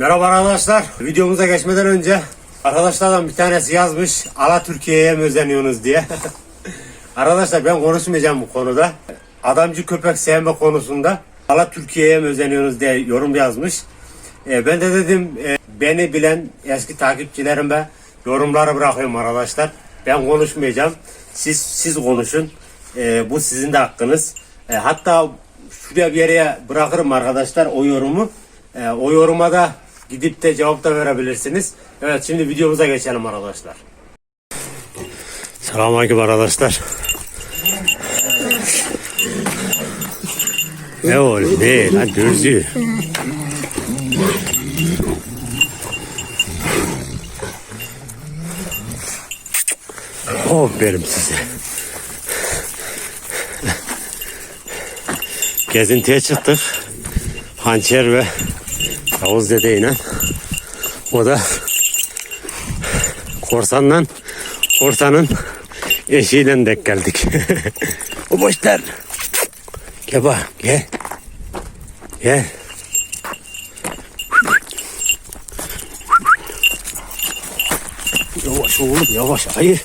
Merhaba arkadaşlar. Videomuza geçmeden önce arkadaşlardan bir tanesi yazmış Ala Türkiye'ye mi özeniyorsunuz diye. arkadaşlar ben konuşmayacağım bu konuda. Adamcı köpek sevme konusunda Ala Türkiye'ye mi özeniyorsunuz diye yorum yazmış. E, ben de dedim e, beni bilen eski takipçilerime yorumları bırakıyorum arkadaşlar. Ben konuşmayacağım. Siz siz konuşun. E, bu sizin de hakkınız. E, hatta şuraya bir yere bırakırım arkadaşlar o yorumu. E, o yoruma da gidip de cevap da verebilirsiniz. Evet şimdi videomuza geçelim arkadaşlar. Selamünaleyküm arkadaşlar. Ne oğlum ne lan dürzü. Aferin size. Gezintiye çıktık. Hançer ve Yavuz dedeyle. O da korsanla korsanın eşiyle denk geldik. o boşlar. Gel bak gel. Gel. Yavaş oğlum yavaş hayır.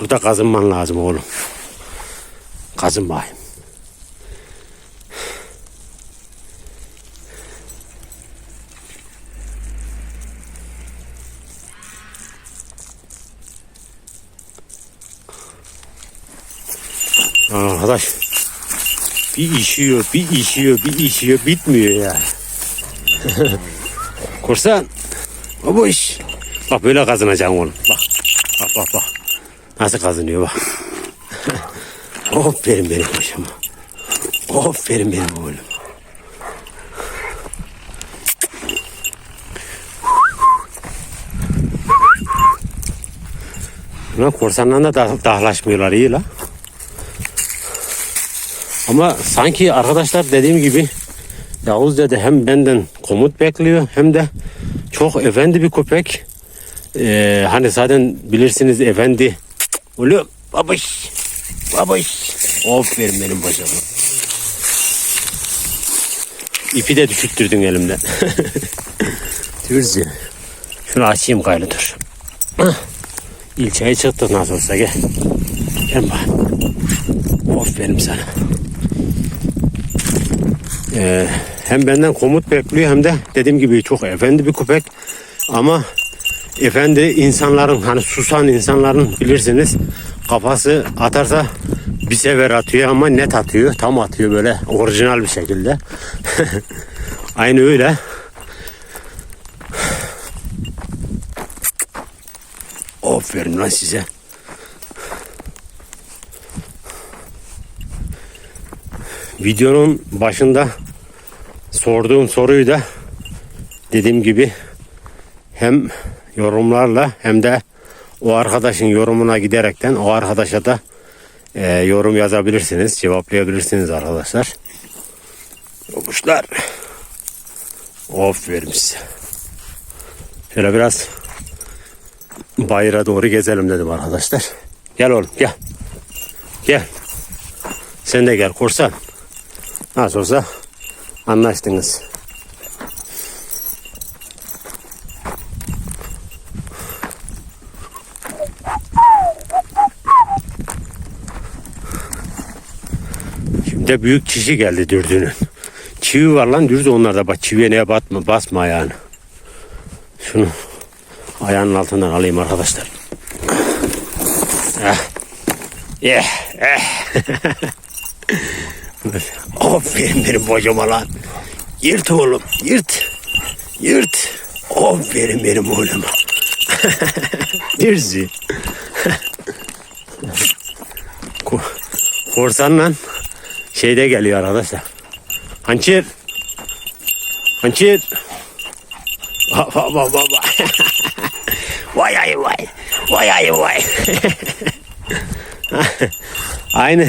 Burada kazınman lazım oğlum. Kazın bakayım. Arkadaş bir işiyor, bir işiyor, bir işiyor, bitmiyor ya. Korsan, o bu iş. Bak böyle kazanacaksın oğlum. Bak, bak, bak, bak. Nasıl kazanıyor bak. Aferin benim paşama. Aferin benim oğlum. Lan korsanla da dah- dahlaşmıyorlar iyi la. Ama sanki arkadaşlar dediğim gibi Yavuz dede hem benden komut bekliyor hem de çok efendi bir köpek. Ee, hani zaten bilirsiniz efendi. Oğlum babış babış. Aferin benim bacağıma. İpi de düşüttürdün elimden. Dürzü. Şunu açayım gayrı dur. İlçeye çıktık nasıl olsa gel. Gel bak. Aferin sana. Ee, hem benden komut bekliyor hem de dediğim gibi çok efendi bir köpek. Ama efendi insanların hani susan insanların bilirsiniz kafası atarsa bir sefer atıyor ama net atıyor. Tam atıyor böyle orijinal bir şekilde. Aynı öyle. Aferin lan size. Videonun başında sorduğum soruyu da dediğim gibi hem yorumlarla hem de o arkadaşın yorumuna giderekten o arkadaşa da e, yorum yazabilirsiniz, cevaplayabilirsiniz arkadaşlar. Yokuşlar. Aferin size. Şöyle biraz bayıra doğru gezelim dedim arkadaşlar. Gel oğlum gel. Gel. Sen de gel korsan. Nasıl olsa anlaştınız. Şimdi büyük kişi geldi dürdünün. Çivi var lan dürdü onlarda bak çiviye neye batma, basma ayağını. Şunu ayağının altından alayım arkadaşlar. Eh. Eh. Eh. Aferin benim bacama lan. Yırt oğlum yırt. Yırt. Aferin benim oğluma. Dirzi. Ko korsanla şeyde geliyor arkadaşlar. Hançer. Hançer. Bak bak bak. bak. vay ay vay. Vay ay vay. Aynı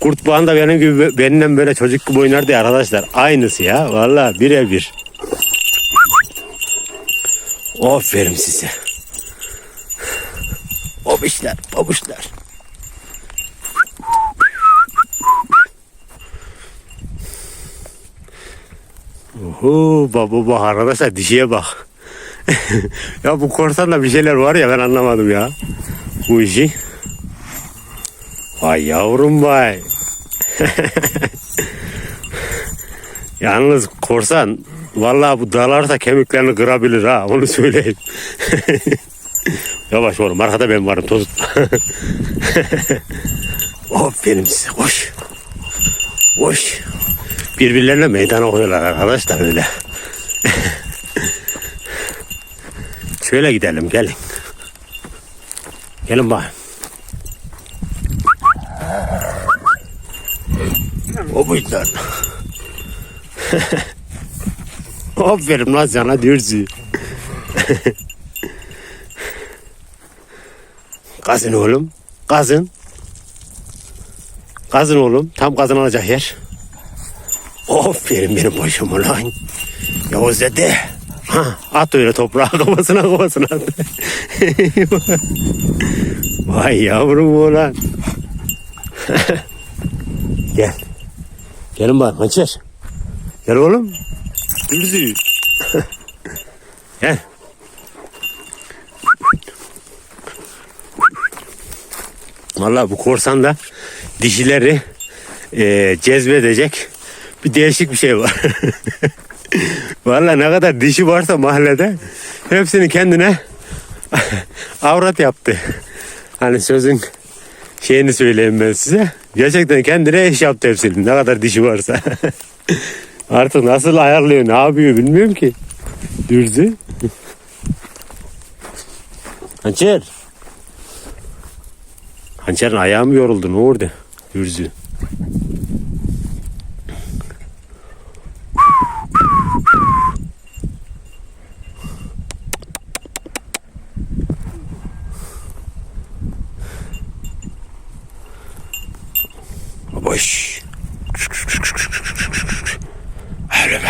Kurt Bağın da benim gibi benimle böyle çocuk gibi oynardı ya arkadaşlar. Aynısı ya. Vallahi birebir. Aferin size. Babuşlar, babuşlar. Oh. Oo, baba bak arkadaşlar dişiye bak. ya bu korsanda bir şeyler var ya ben anlamadım ya. Bu işi. Vay yavrum vay. Yalnız korsan vallahi bu dalarsa kemiklerini kırabilir ha onu söyleyeyim. Yavaş oğlum arkada ben varım toz. Aferin size koş. Koş. Birbirlerine meydan okuyorlar arkadaşlar öyle. Şöyle gidelim gelin. Gelin bakayım. O buydu. Aferin lan sana diyorsun. Kazın oğlum. Kazın. Kazın oğlum. Tam kazanılacak yer. Aferin benim başıma lan. Yavuz dede. Ha, at öyle toprağı kafasına kafasına at. Vay yavrum oğlan. Gel. Gelin bak hançer. Gel oğlum. Dürzü. Gel. Vallahi bu korsan da dişileri e, cezbedecek bir değişik bir şey var. Vallahi ne kadar dişi varsa mahallede hepsini kendine avrat yaptı. Hani sözün şeyini söyleyeyim ben size. Gerçekten kendine eş yaptı hepsini. Ne kadar dişi varsa. Artık nasıl ayarlıyor, ne yapıyor bilmiyorum ki. Dürdü. Hançer. Hançer'in ayağı mı yoruldu? Ne oldu? Dürzü. Boş. Öyle be.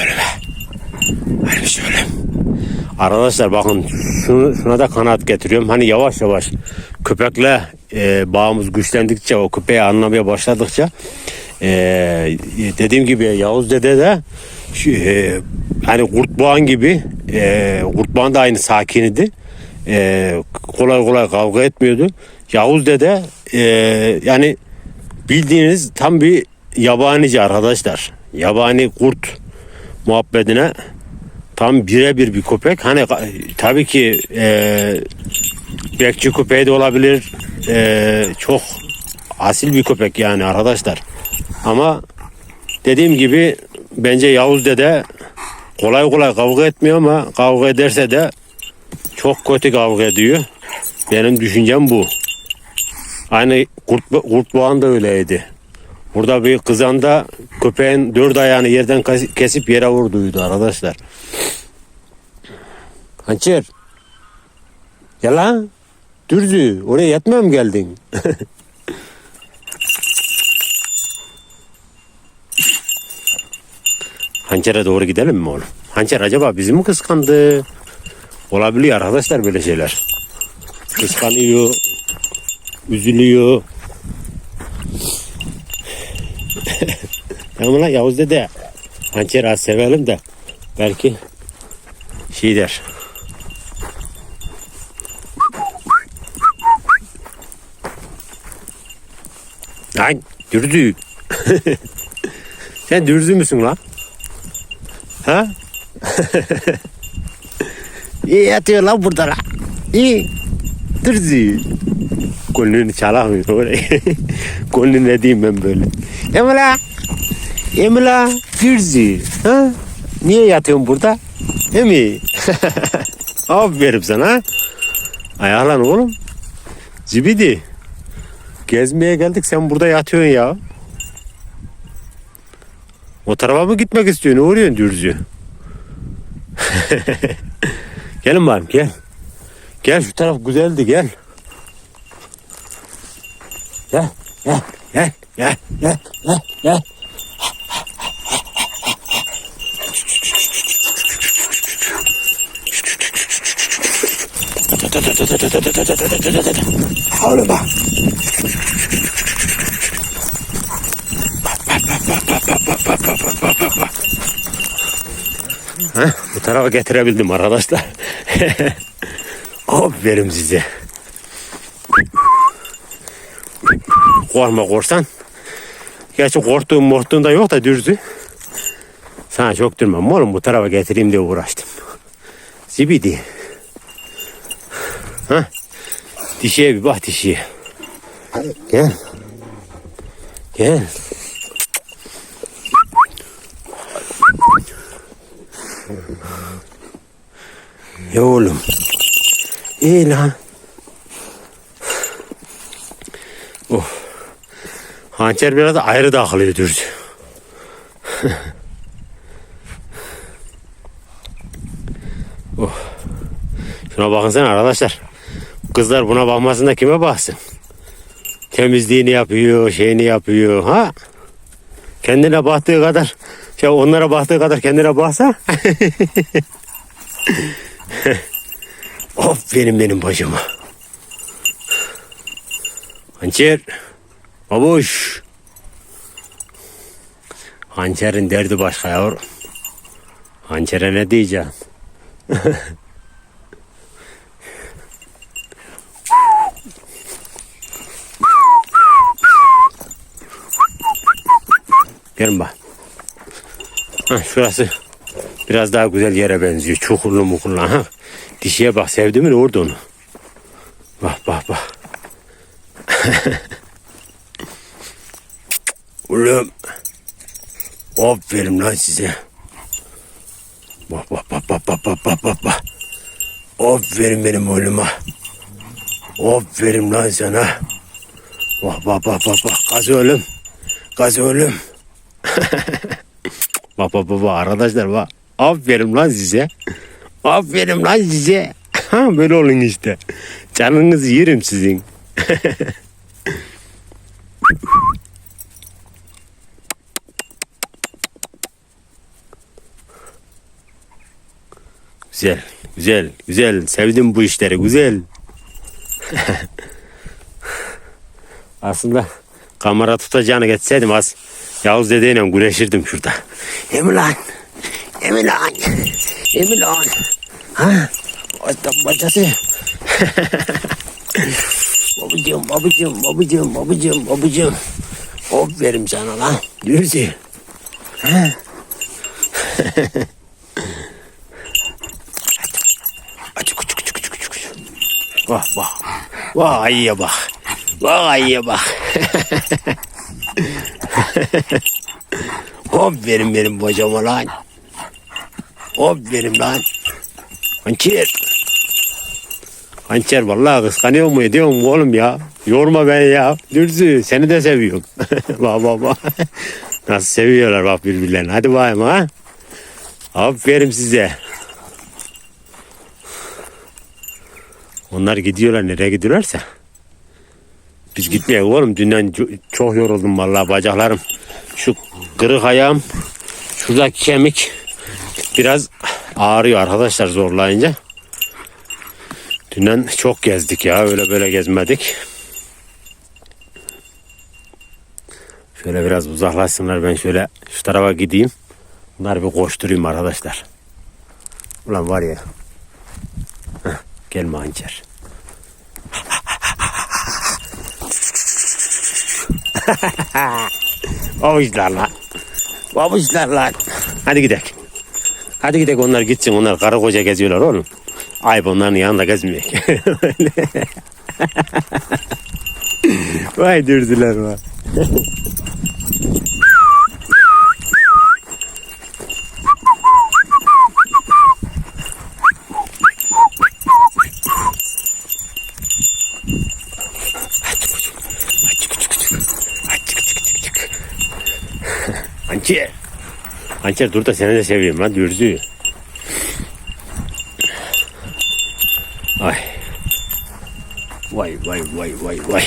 Öyle be. Öyle bir şey öyle. Arkadaşlar bakın şunu, şuna da kanat getiriyorum. Hani yavaş yavaş köpekle e, bağımız güçlendikçe o köpeği anlamaya başladıkça e, dediğim gibi Yavuz dede de şu, e, hani kurtboğan gibi e, kurtboğan da aynı sakinidi. E, kolay kolay kavga etmiyordu. Yavuz dede e, yani bildiğiniz tam bir yabanici arkadaşlar. Yabani kurt muhabbetine tam birebir bir köpek. Hani tabii ki e, bekçi köpeği de olabilir. E, çok asil bir köpek yani arkadaşlar. Ama dediğim gibi bence Yavuz dede kolay kolay kavga etmiyor ama kavga ederse de çok kötü kavga ediyor. Benim düşüncem bu. Aynı kurt, kurt boğan da öyleydi. Burada bir kızanda köpeğin dört ayağını yerden kesip yere vurduydu arkadaşlar. Hançer. Ya lan. Dürzü. Oraya yatmaya mı geldin? Hançer'e doğru gidelim mi oğlum? Hançer acaba bizi mi kıskandı? Olabiliyor arkadaşlar böyle şeyler. Kıskanıyor. Üzülüyor. Lan Yavuz dede. Hançer az sevelim de belki şey der. Lan dürzü. Sen dürzü müsün lan? Ha? İyi yatıyor lan burada lan. İyi. Dürzü. Gönlünü çalamıyor. Gönlünü ne diyeyim ben böyle. Emla. Emla. Dürzü. Ha? Niye yatıyorsun burada? Değil mi? Aferin sana. Ayaklan oğlum. Zibidi. Gezmeye geldik sen burada yatıyorsun ya. O tarafa mı gitmek istiyorsun? Uğruyorsun dürzü? Gelin bakayım gel. Gel şu taraf güzeldi gel. Gel gel gel gel gel gel gel. Bak bak. Heh, bu tarafa getirebildim arkadaşlar. Aferin size. Korkma korsan. Gerçi korktuğum morttuğum da yok da dürzü. Sana çok durmam oğlum bu tarafa getireyim diye uğraştım. Zibidi. Ha? Dişiye bir bak dişiye. Gel. Gel. Ya oğlum. İyi lan. Oh. Hançer biraz da ayrı dağılıyor dürzü. oh. Şuna bakın sen arkadaşlar. Kızlar buna bakmasında kime baksın? Temizliğini yapıyor, şeyini yapıyor. Ha? Kendine baktığı kadar, şey onlara baktığı kadar kendine baksa. Aferin benim bacıma. Hançer. Babuş. Hançerin derdi başka yavrum. Hançere ne diyeceğim? Gelin bak. Ha, şurası biraz daha güzel yere benziyor. Çukurlu mukurlu. Ha. Dişiye bak sevdi mi orada onu. Bak bak bak. Oğlum. Aferin lan size. Bak bak bak bak bak bak bak bak bak. Aferin benim oğluma. Aferin lan sana. Bak bak bak bak bak. Gaz oğlum. Gaz oğlum. bak bak bak arkadaşlar bak. Aferin lan size. Aferin lan size. Ha böyle olun işte. Canınızı yerim sizin. güzel, güzel, güzel. Sevdim bu işleri, güzel. Aslında kamera tutacağını geçseydim az Yavuz dedeyle güreşirdim şurada. Emi lan. Emi lan. Emi lan. Ha? Aslan bacası. babacım, babacım, babacım, babacım, babacım. Hop verim sana lan. Dürzi. Ha? Vah vah. Vah ayıya bak. Vah ayıya bak. Aferin benim bacama lan. Aferin lan. Hançer. Hançer vallahi kıskanıyor mu ediyor mu oğlum ya? Yorma beni ya. Dürzü seni de seviyorum. bak bak bak. Nasıl seviyorlar bak birbirlerini. Hadi bakayım ha. Aferin size. Onlar gidiyorlar nereye gidiyorlarsa. Biz gitmeyelim oğlum. Dünden çok yoruldum vallahi bacaklarım. Şu kırık ayağım, şuradaki kemik biraz ağrıyor arkadaşlar zorlayınca. Dünden çok gezdik ya. Öyle böyle gezmedik. Şöyle biraz uzaklaşsınlar. Ben şöyle şu tarafa gideyim. Bunları bir koşturayım arkadaşlar. Ulan var ya. Heh, gelme hançer. Babuşlar lan. Babuşlar lan. Hadi gidelim. Hadi gidelim onlar gitsin. Onlar karı koca geziyorlar oğlum. Ayıp onların yanında gezmeyek. Vay dürdüler vay. Hançer. Hançer dur da seni de seviyorum lan dürzü. Ay. Vay vay vay vay vay.